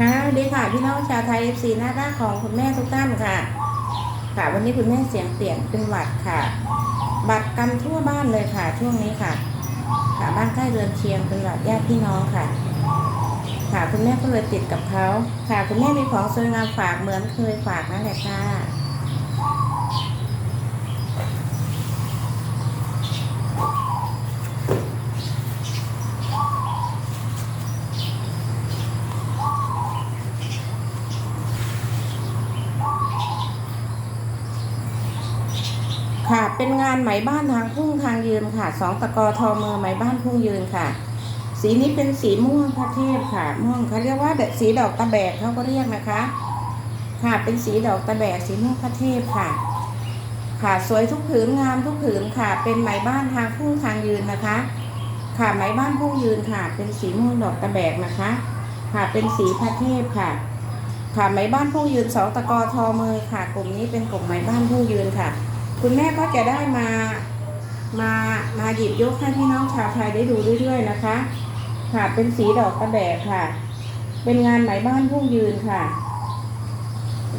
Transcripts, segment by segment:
ค่ะสวัสดีค่ะพี่น้องชาวไทยเอฟซีหน้ารักของคุณแม่ทุกท่านค่ะ ค่ะ วันนี้คุณแม่เสียงเปลี่ยนเป็นหวัดค่ะ บัตรกันทั่วบ้านเลยค่ะ ช่วงนี้ค่ะ ค่ะบ้านใกล้เรือนเคียงเป็นหวัดญาติพี่น้องค่ะ ค่ะคุณแม่ก็เลยติดกับเขาค่ะ คุณแม่มีของสวยงามฝากเหมือนเคยฝากนั่นแหละค่ะ ค่ะเป็นงานไหมบ้านทางพุ่งทางยืนค่ะสองตะกอทอมือไหมบ้านพุ่งยืนค่ะ สีนี้เป็นสีม่วงพระเทพค่ะ ม่วงเขาเรียกว่าสีดอกตะแบกเขาก็เรียกนะคะ ค่ะเป็นสีดอกตะแบกสีม่วงพระเทพค่ะ ค่ะสวยทุกผืนงามทุกผืนค่ะ เป็นไหมบ้านทางพุ่งทางยืนนะคะ ค่ะไหมบ้านพุ่งยืนค่ะ เป็นสีม่วงดอกตะแบกนะคะ ค่ะเป็นสีพระเทพค่ะค่ะไหมบ้านพุ่งยืนสองตะกอทอมือค่ะ กลุ่มนี้เป็นกลุ่มไหมบ้านพุ่งยืนค่ะ คุณแม่ก็จะได้มามามาหยิบยกให้พี่น้องชาวไทยได้ดูเรื่อยๆนะคะค่ะเป็นสีดอกตะแบกค่ะ เป็นงานไหมบ้านพุ่งยืนค่ะ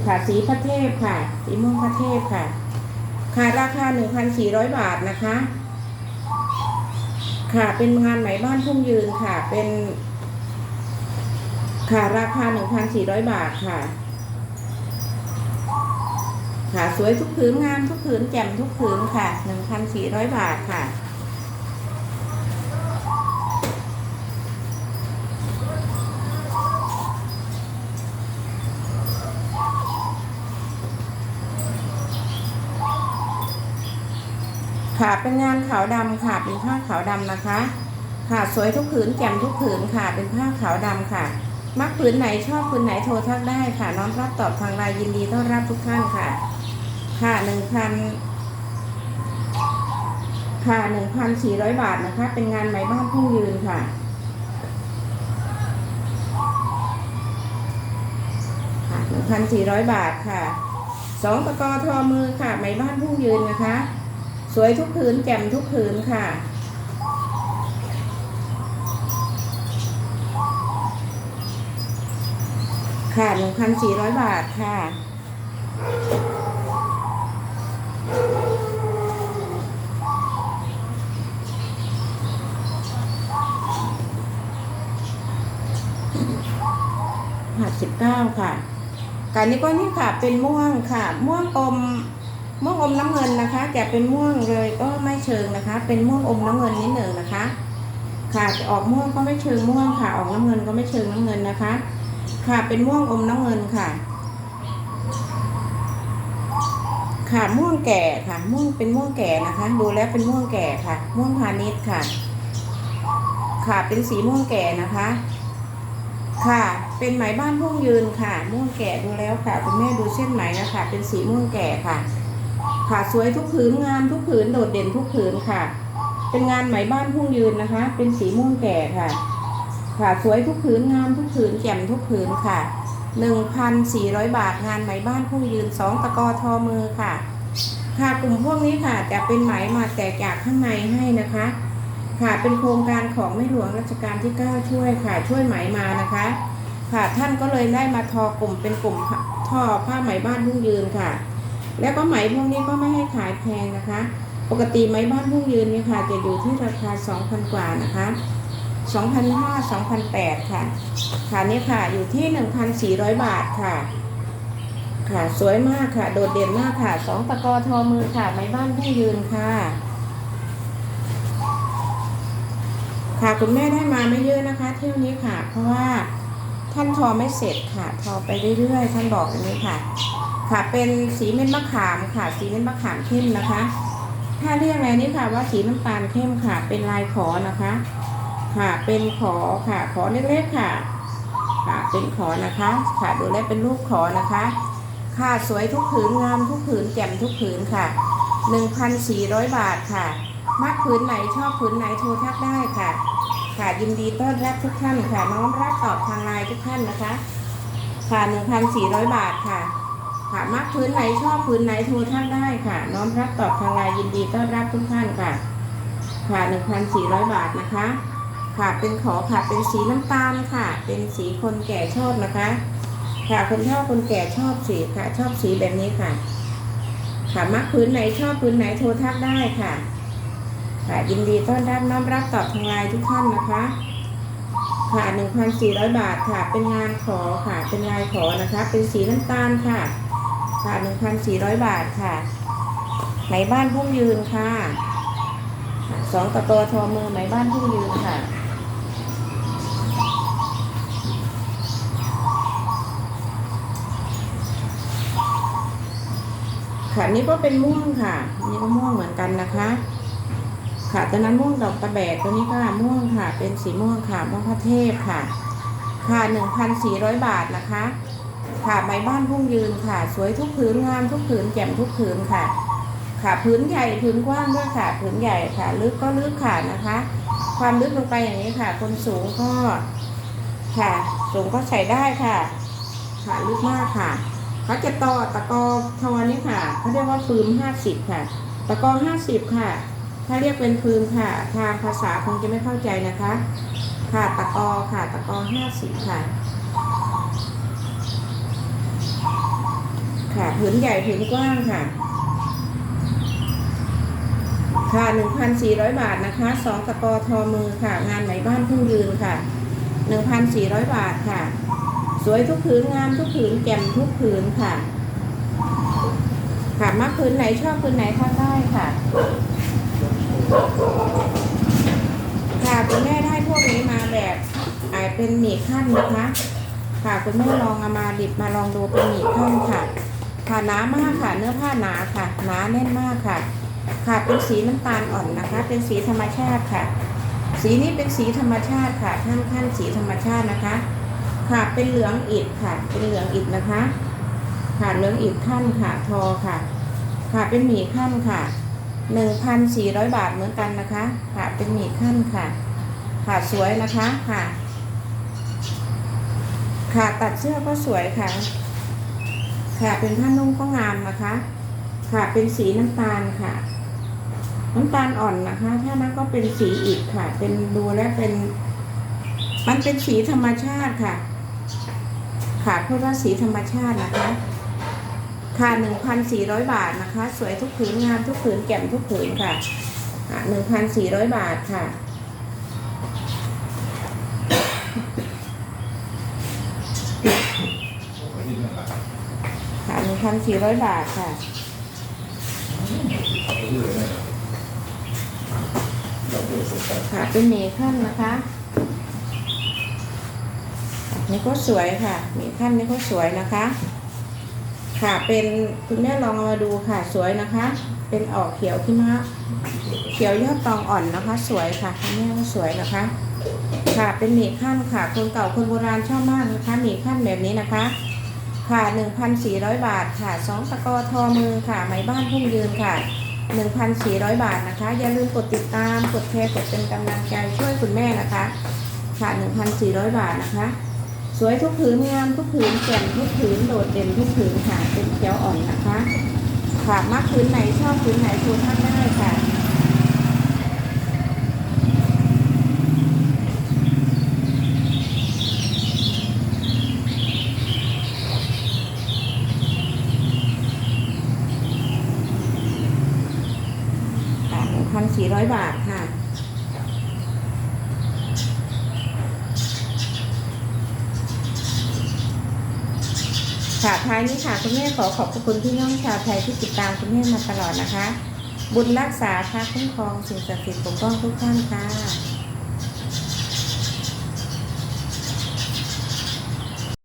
ค่ะสีพระเทพค่ะ สีม่วงพระเทพค่ะ ค่ะราคา1,400บาทนะคะ ค่ะเป็นงานไหมบ้านพุ่งยืนค่ะ เป็น ค่ะราคา1,400บาทค่ะ ค่ะ สวยทุกผืนงามทุกผืนแจ่มทุกผืนค่ะ1,400บาทค่ะ ค่ะเป็นงานขาวดำค่ะ เป็นผ้าขาวดำนะคะ ค่ะสวยทุกผืนแจ่มทุกผืนค่ะ เป็นผ้าขาวดำค่ะมักผืนไหนชอบผืนไหนโทรทักได้ค่ะ น้องรับตอบทางไลน์ยินดีต้อนรับทุกท่านค่ะ ค่ะหนึ่งพันค่ะหนึ่งพันสี่ร้อยบาทนะคะ เป็นงานไหมบ้านพุ่งยืนค่ะ ค่ะหนึ่งพันสี่ร้อยบาทค่ะสองตะกอทอมือค่ะ ไหมบ้านพุ่งยืนนะคะ สวยทุกผืนแจ่มทุกผืนค่ะค่ะหนึ่งพันสี่ร้อยบาทค่ะ หัดสิบเก้าค่ะการนี้ก็นี่ค่ะเป็นม่วงค่ะ ม่วงอมม่วงอมน้ำเงินนะคะจะเป็นม่วงเลยก็ไม่เชิงนะคะ เป็นม่วงอมน้ำเงินนิดหนึ่งนะคะ ค่ะจะออกม่วงก็ไม่เชิงม่วงค่ะ ออกน้ำเงินก็ไม่เชิงน้ำเงินนะคะ ค่ะเป็นม่วงอมน้ำเงินค่ะ ค่ะม่วงแก่ค่ะ ม่วงเป็นม่วงแก่นะคะ ดูแล้วเป็นม่วงแก่ค่ะ ม่วงพาณิชย์ค่ะ ค่ะเป็นสีม่วงแก่นะคะ ค่ะ เป็นไหมบ้านพุ่งยืนค่ะ ม่วงแก่ดูแล้วค่ะคุณแม่ดูเส้นไหมนะคะ เป็นสีม่วงแก่ค่ะ ค่ะสวยทุกผืนงามทุกผืนโดดเด่นทุกผืนค่ะ เป็นงานไหมบ้านพุ่งยืนนะคะ เป็นสีม่วงแก่ค่ะ ค่ะสวยทุกผืนงามทุกผืนแจ่มทุกผืนค่ะหนึ่งพันสี่ร้อยบาทงานไหมบ้านพุ่งยืนสองตะกอทอมือค่ะ ค่ะกลุ่มพวกนี้ค่ะจะเป็นไหมมาแตกจากข้างในให้นะคะ ค่ะเป็นโครงการของในหลวงรัชกาลที่ 9 ช่วยค่ะช่วยไหมมานะคะ ค่ะท่านก็เลยได้มาทอกลุ่มเป็นกลุ่มทอผ้าไหมบ้านพุ่งยืนค่ะ แล้วก็ไหมพวกนี้ก็ไม่ให้ขายแพงนะคะ ปกติไหมบ้านพุ่งยืนนี่ค่ะ จะอยู่ที่ราคา 2,000 กว่านะคะ2,500 2,800ค่ะค่ะนี่ค่ะอยู่ที่ 1,400 บาทค่ะ ค่ะสวยมากค่ะ โดดเด่นมากค่ะสองตะกอทอมือค่ะไหมบ้านพุ่งยืนค่ะ ค่ะ คุณแม่ได้มาไม่เยอะนะคะ เที่ยวนี้ค่ะ เพราะว่าท่านทอไม่เสร็จค่ะ ทอไปเรื่อยๆ ท่านบอกอย่างนี้ค่ะ ค่ะ เป็นสีเม็ดมะขามค่ะ สีเม็ดมะขามเข้มนะคะ ถ้าเรียกอะไรนี่ค่ะว่าสีน้ำตาลเข้มค่ะ เป็นลายขอนะคะ ค่ะ เป็นขอค่ะ ขอเล็กๆค่ะ ค่ะ เป็นขอนะคะ ค่ะ ดูแลเป็นรูปขอนะคะ ค่ะ สวยทุกผืนงามทุกผืนแจ่มทุกผืนค่ะ 1,400 บาทค่ะ มักผืนไหนชอบผืนไหนโทรทักได้ค่ะ ค่ะยินดีต้อนรับทุกท่านค่ะ น้องรับตอบทางไลน์ทุกท่านนะคะ ค่ะ1,400บาทค่ะ ค่ะมักผืนไหนชอบผืนไหนโทรทักได้ค่ะ น้องรับตอบทางไลน์ยินดีต้อนรับทุกท่านค่ะ ค่ะ1,400บาทนะคะ ค่ะเป็นขอค่ะเป็นสีน้ำตาลค่ะ เป็นสีคนแก่ชอบนะคะ ค่ะคนชอบคนแก่ชอบสีค่ะ ชอบสีแบบนี้ค่ะ ค่ะมักพื้นไหนชอบพื้นไหนโทรทักได้ค่ะ ค่ะยินดีต้อนรับน้อมรับตอบทางไลน์ทุกท่านนะคะค่ะ1,400 บาทค่ะ เป็นงานขอค่ะ เป็นลายขอนะคะ เป็นสีน้ำตาลค่ะ ค่ะ 1,400 บาทค่ะ ไหมบ้านพุ่งยืนค่ะสองตะโกทอมือไหมบ้านพุ่งยืนค่ะค่ะนี่ก็เป็นม่วงค่ะ นี่ก็ม่วงเหมือนกันนะคะ ค่ะตัวนั้นม่วงดอกตะแบกตัวนี้ก็ม่วงค่ะ เป็นสีม่วงค่ะม่วงพระเทพค่ะ ค่ะหนึ่งพันสี่ร้อยบาทนะคะ ค่ะใบบ้านพุ่งยืนค่ะ สวยทุกผืนงามทุกผืนแจ่มทุกผืนค่ะ ค่ะผืนใหญ่ผืนกว้างด้วยค่ะผืนใหญ่ค่ะ ลึกก็ลึกค่ะนะคะ ความลึกลงไปอย่างนี้ค่ะ คนสูงก็ ค่ะสูงก็ใส่ได้ค่ะ ค่ะลึกมากค่ะเขาจะต่อตะกอทอนี่ค่ะเขาเรียกว่าฟืมห้าสิบค่ะ ตะกอห้าสิบค่ะ ถ้าเรียกเป็นฟืมค่ะ ทางภาษาคงจะไม่เข้าใจนะคะ ค่ะตะกอค่ะตะกอห้าสิบค่ะ ค่ะผืนใหญ่ผืนกว้างค่ะ ค่ะหนึ่งพันสี่ร้อยบาทนะคะสองตะกอทอมือค่ะ งานไหมบ้านเพิ่งยืนค่ะหนึ่งพันสี่ร้อยบาทค่ะ สวยทุกผืนงามทุกผืนแจ่มทุกผืนค่ะ ค่ะมักผืนไหนชอบผืนไหนทักได้ค่ะ ค่ะคุณแม่ได้พวกนี้มาแบบอ่าเป็นหมี่ขั้นนะคะ ค่ะคุณแม่ลองเอามาดิบมาลองดูเป็นหมี่ขั้นค่ะ ค่ะหนามากค่ะ เนื้อผ้าหนาค่ะ หนาแน่นมากค่ะ ค่ะเป็นสีน้ำตาลอ่อนนะคะ เป็นสีธรรมชาติค่ะ สีนี้เป็นสีธรรมชาติค่ะท่านขั้นสีธรรมชาตินะคะ ค่ะเป็นเหลืองอิฐค่ะ เป็นเหลืองอิฐนะคะ ค่ะเหลืองอิฐขั้นค่ะทอค่ะ ค่ะเป็นหมี่ขั้นค่ะ หนึ่งพันสี่ร้อยบาทเหมือนกันนะคะค่ะเป็นหมี่ขั้นค่ะค่ะสวยนะคะค่ะ ค่ะตัดเสื้อก็สวยค่ะ ค่ะเป็นผ้านุ่งก็งามนะคะ ค่ะเป็นสีน้ำตาลค่ะ น้ำตาลอ่อนนะคะ ถ้านั้นก็เป็นสีอิฐค่ะ เป็นดูแล้วเป็น มันเป็นสีธรรมชาติค่ะ ค่ะพูดว่าสีธรรมชาตินะคะ ค่ะหนึ่งพันสี่ร้อยบาทนะคะ สวยทุกผืนงามทุกผืนแก่มทุกผืนค่ะค่ะหนึ่งพันสี่ร้อยบาทค่ะ ค่ะหนึ่งพันสี่ร้อยบาทค่ะ ค่ะเป็นเมขั้นนะคะนี่ก็สวยค่ะเมขั้นนี่ก็สวยนะคะ ค่ะเป็นคุณแม่ลองเอามาดูค่ะสวยนะคะ เป็นออกเขียวที่มะเขียวยอดตองอ่อนนะคะ สวยค่ะคุณแม่ก็สวยนะคะ ค่ะเป็นหมี่ขั้นค่ะคนเก่าคนโบราณชอบมากนะคะหมี่ขั้นแบบนี้นะคะ ค่ะ 1,400 บาทค่ะสองตะกอทอมือค่ะไหมบ้านพุ่งยืนค่ะ 1,400 บาทนะคะ อย่าลืมกดติดตามกดแชร์กดเป็นกำลังใจช่วยคุณแม่นะคะ ค่ะ 1,400 บาทนะคะ วยทุกผืนงามทุกผืนแจ่มทุกผืนโดดเด่นทุกผืนค่ะเป็นเขียวอ่อนนะคะค่ะมักผืนไหนชอบผืนไหนโทรทักได้ค่ะค่ะ1,400 บาท ค่ะท้ายนี้ค่ะคุณแม่ขอขอบคุณพี่น้องชาวไทยที่ติดตามคุณแม่มาตลอดนะคะ บุญรักษาพระคุ้มครองสิ่งศักดิ์สิทธิ์ปกป้องทุกท่านค่ะ